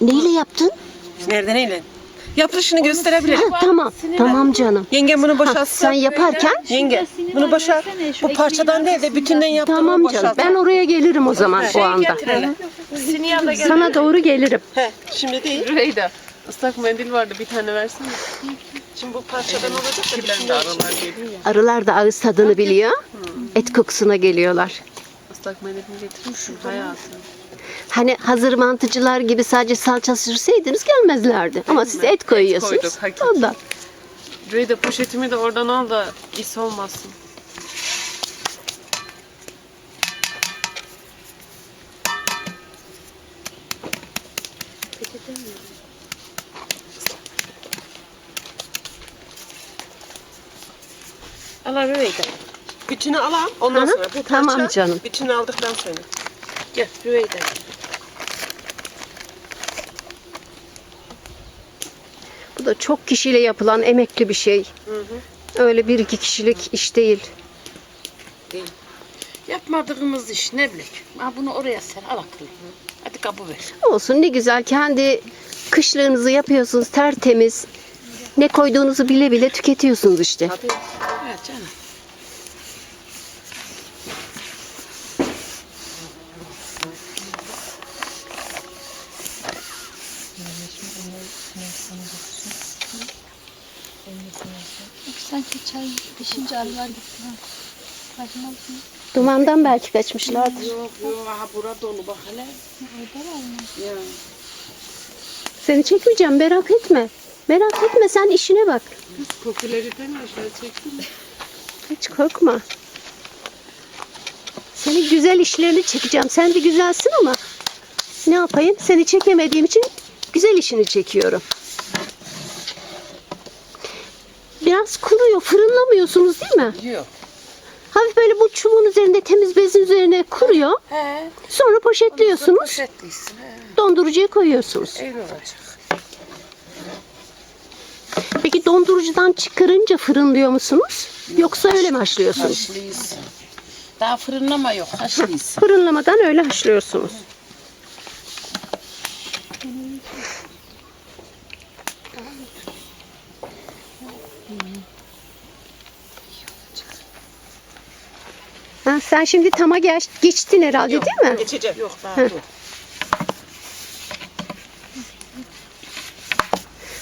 Neyle yaptın? Nerede neyle? Yapılışını gösterebilirim. Ha, tamam. Tamam canım. Yengem bunu Ha, boşaltsın. sen yaparken Yenge bunu boşalt. Bu parçadan değil de bütünden yaptığımı tamam boşalt. canım. Ben oraya gelirim o zaman o anda. Getir hele. Sana doğru gelirim. He, şimdi değil. Reyda. Islak mendil vardı bir tane versene. Şimdi bu parçadan olacak da bütünden aralar geliyor ya. Arılar da ağız tadını biliyor. Et kokusuna geliyorlar. Islak mendilini getirmişim hayatım. Hani hazır mantıcılar gibi sadece salça sürseydiniz gelmezlerdi. Ama siz et koyuyorsunuz. koyduk, hakiki. Ondan. Reyda poşetimi de oradan al da is olmasın. Al abi Rüveyda. Bütünü alalım. Ondan Hı hı, sonra bu parça. tamam canım. Bütünü aldıktan sonra. Gel Rüveyda. Da çok kişiyle yapılan emekli bir şey. Öyle bir iki kişilik iş değil. Yapmadığımız iş ne bilek. Ha bunu oraya ser al akıllı. Hadi kapı ver. Olsun ne güzel kendi kışlığınızı yapıyorsunuz tertemiz. Ne koyduğunuzu bile bile tüketiyorsunuz işte. Tabii. Evet canım. Sanki çay pişince arılar gitti. Farkında mısın? Dumandan belki kaçmışlardır. Yok yok aha bura dolu bak hele. Orada var mı? Ya. Seni çekmeyeceğim merak etme. Merak etme sen işine bak. Popüleriten aşağı çektim. Hiç korkma. Seni güzel işlerini çekeceğim. Sen de güzelsin ama ne yapayım? Seni çekemediğim için güzel işini çekiyorum. Biraz kuruyor. Fırınlamıyorsunuz değil mi? Yok. Hafif böyle bu çubuğun üzerinde temiz bezin üzerine kuruyor. He. Sonra poşetliyorsunuz. Poşetliysin. He. Dondurucuya koyuyorsunuz. Öyle olacak. Peki dondurucudan çıkarınca fırınlıyor musunuz? Yoksa öyle mi haşlıyorsunuz? Haşlıyız. Daha fırınlama yok. Haşlıyız. Fırınlamadan öyle haşlıyorsunuz. Sen şimdi tama geç, geçtin herhalde değil mi? Geçeceğim. Yok daha dur.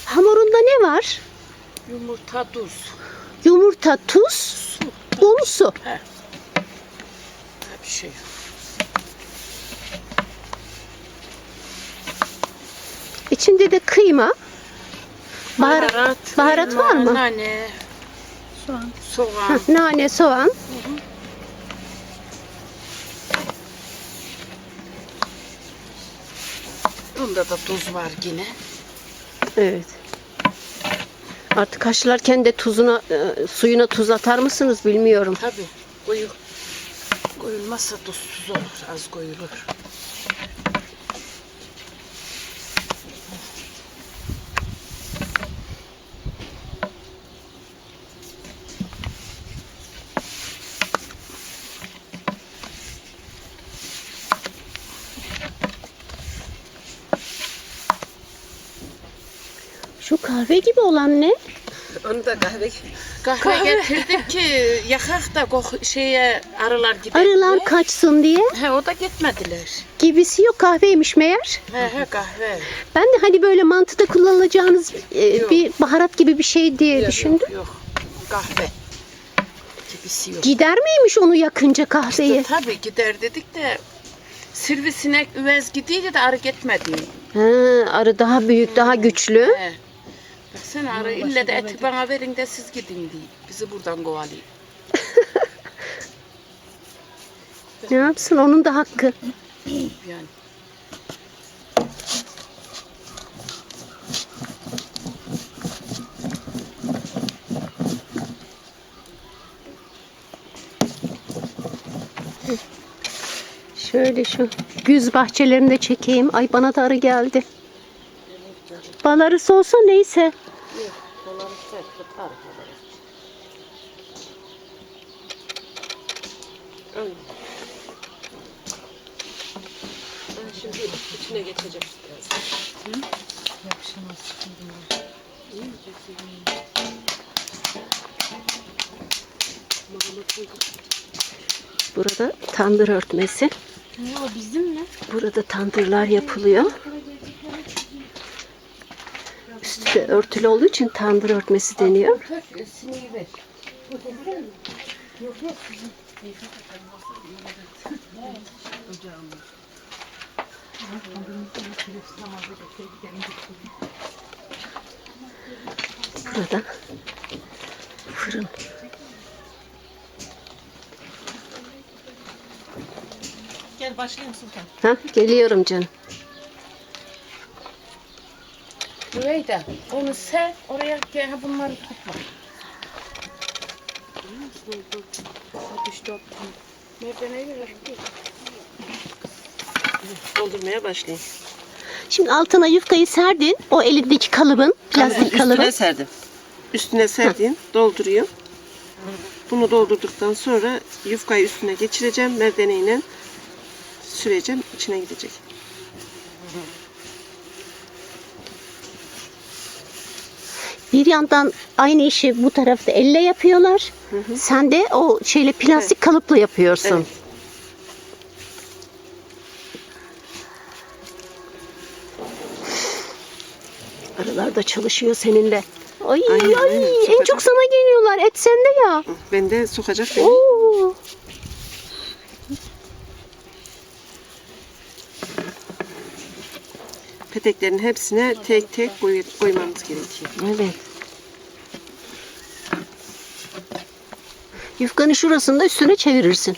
Hamurunda ne var? Yumurta, tuz. Yumurta, tuz, un, su. Bir şey yok. İçinde de kıyma. Baharat, Baharat, baharat var mı? Nane. Soğan. Soğan. Hah, Nane, soğan. Bunda da tuz var yine. Evet. Artık haşlarken de tuzuna, e, suyuna tuz atar mısınız bilmiyorum. Tabii. Koyu. Koyulmazsa tuzsuz olur. Az koyulur. Şu kahve gibi olan ne? Onu da kahve. Kahve, getirdik ki yakak da kok şeye arılar gider. Arılar kaçsın diye. He o da gitmediler. Gibisi yok kahveymiş meğer. He he kahve. Ben de hani böyle mantıda kullanılacağınız e, Yok. bir baharat gibi bir şey diye düşündüm. Yok, yok. Kahve. Gibisi yok. Gider miymiş onu yakınca kahveyi? Tabii gider dedik de sivrisinek üvez gidiydi de arı gitmedi. Ha, arı daha büyük, daha güçlü. He. Baksana arı ille de eti bana verin de siz gidin diye. Bizi buradan kovalayın. Ne yapsın onun da hakkı. Yani. Şöyle şu güz bahçelerini de çekeyim. Ay bana da arı geldi. Bal arısı olsa neyse. Ben şimdi içine geçeceğim biraz. Burada tandır örtmesi. Ne o bizim mi? Burada tandırlar yapılıyor. Üstü de örtülü olduğu için tandır örtmesi deniyor. Burada fırın. Gel başlayayım Sultan. Ha, geliyorum canım. Rüveyda onu ser oraya gel bunları topla. Nereden evi Doldurmaya başlayayım. Şimdi altına yufkayı serdin. O elindeki kalıbın, plastik kalıbın. Üstüne serdim. Üstüne serdiğim dolduruyor. Bunu doldurduktan sonra yufkayı üstüne geçireceğim. Merdaneyle süreceğim. içine gidecek. Bir yandan aynı işi bu tarafta elle yapıyorlar. Sen de o şeyle plastik kalıpla yapıyorsun. Evet. Arılar da çalışıyor seninle. Ay ay aynen. en çok sana geliyorlar. Et sende ya. Ben de sokacak beni. Oo. Peteklerin hepsine tek tek koy, koymamız gerekiyor. Evet. Yufkanın şurasını da üstüne çevirirsin.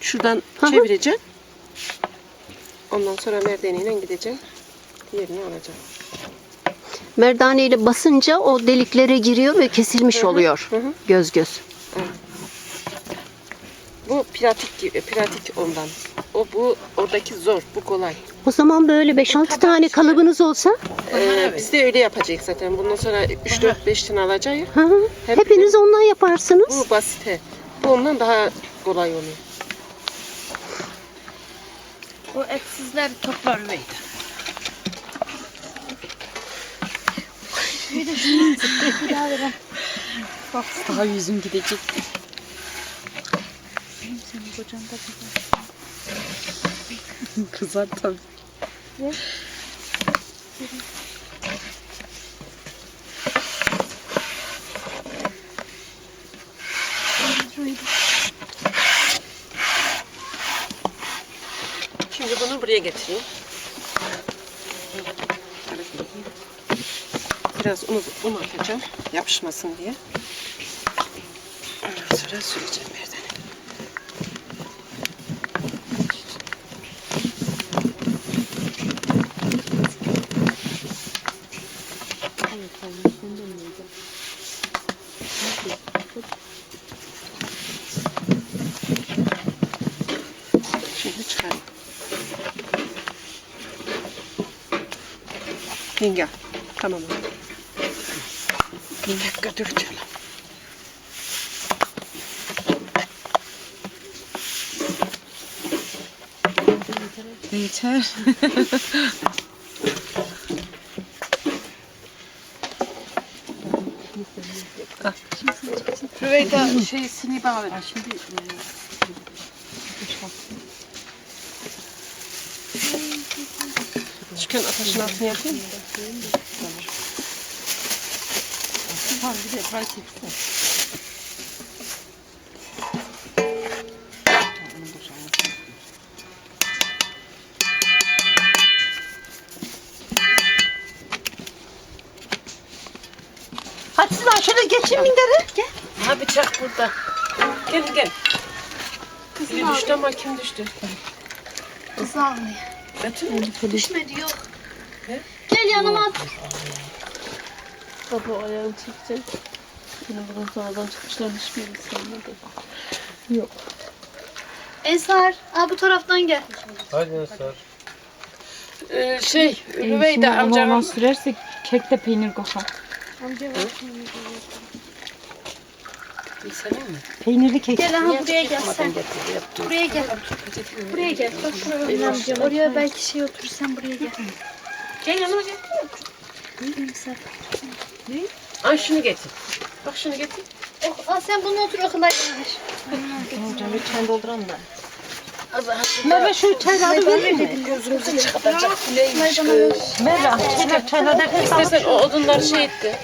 Şuradan Hı hı. çevireceğim. Ondan sonra merdaneyle gideceğim. Diğerini alacağım. Merdane ile basınca o deliklere giriyor ve kesilmiş oluyor. hı hı. Göz göz. Bu pratik gibi, pratik ondan. O bu oradaki zor, bu kolay. O zaman böyle 5-6 tane kalıbınız olsa Ee, Biz de öyle yapacağız zaten. Bundan sonra 3 4 5 tane alacağız. hı hı, Hep- hepiniz ondan yaparsınız. Bu basit. he. Bu ondan daha kolay oluyor. O etsizler topla Rüveyda. Daha yüzüm gidecek. Kızar tabii. Şimdi bunu buraya getireyim. Biraz unu, un atacağım yapışmasın diye. Ondan sonra süreceğim merdane. Şimdi çıkarayım. Yenge. Tamam. Bir dakika dur canım. Yeter. Rüveyda şeysini bana ver. Şimdi Çıkan ateşin altına yapayım mı? Tamam bir de ben çeksin. Hadi siz şöyle geçin mindere. Gel. Ha bıçak burada. Gel gel. Biri düştü ama kim düştü? Kızı ağlıyor. Götür mü? Düşmedi yok. Gel yanıma at. Baba ayağını çekecek. Yine buradan sağdan çıkmışlar hiçbir insanlar Ensar. Aa bu taraftan gel. Hadi Ensar. Ee, şey Rüveyda amcanın sürerse kekte peynir kokar. Senin mi? Peynirli kek. Gel aha buraya gel sen. Buraya gel. Buraya gel. Bak şuraya oynayacağım. Oraya belki şey oturur sen buraya gel. Gel yanıma gel. Ay şunu getir. Bak şunu getir. Oh, al sen bunu otur okula yanaş. Merve şu çayları verir mi? Gözümüzü çıkartacak kuleymiş İstersen o odunları şey etti.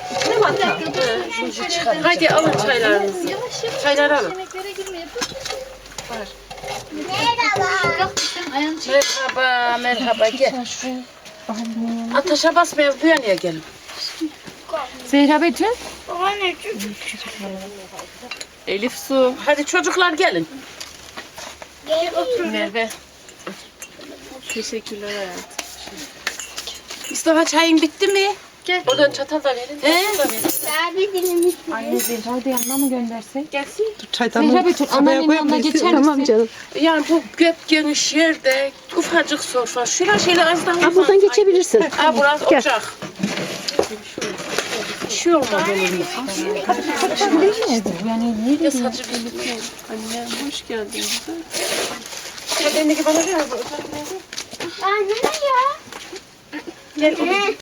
Hadi alın çaylarınızı. Yavaş yavaş. Çayları alın. Yemeklere girmeye. Dur dur dur. Merhaba. Merhaba, merhaba gel. Ateşe basmaya bu yanıya gelin. Zehra Betül. Elif Su. Hadi çocuklar gelin. Merve. Teşekkürler hayatım. Mustafa çayın bitti mi? Gel. Oradan çatal da verin. He? Anne Zehra'yı da yanına mı göndersek? Gelsin. Zehra Betül anneannenin yanına geçer misin? Tamam canım. Yani bu göp geniş yerde ufacık sofra. Şöyle az daha Ha, buradan geçebilirsin. Ha burası Gel. ocak. Bir şey olmaz olur mu? Yani niye Ya saçı bir Anne hoş geldin. Gel elindeki bana ver. bu ocak nerede? Gel oğlum.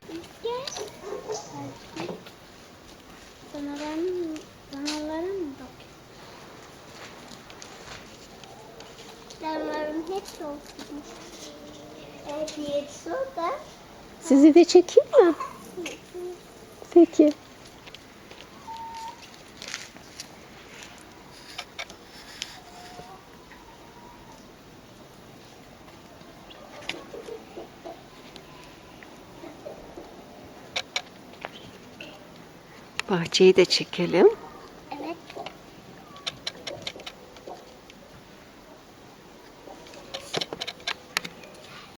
Sizi de çekeyim mi? Peki. Bahçeyi de çekelim.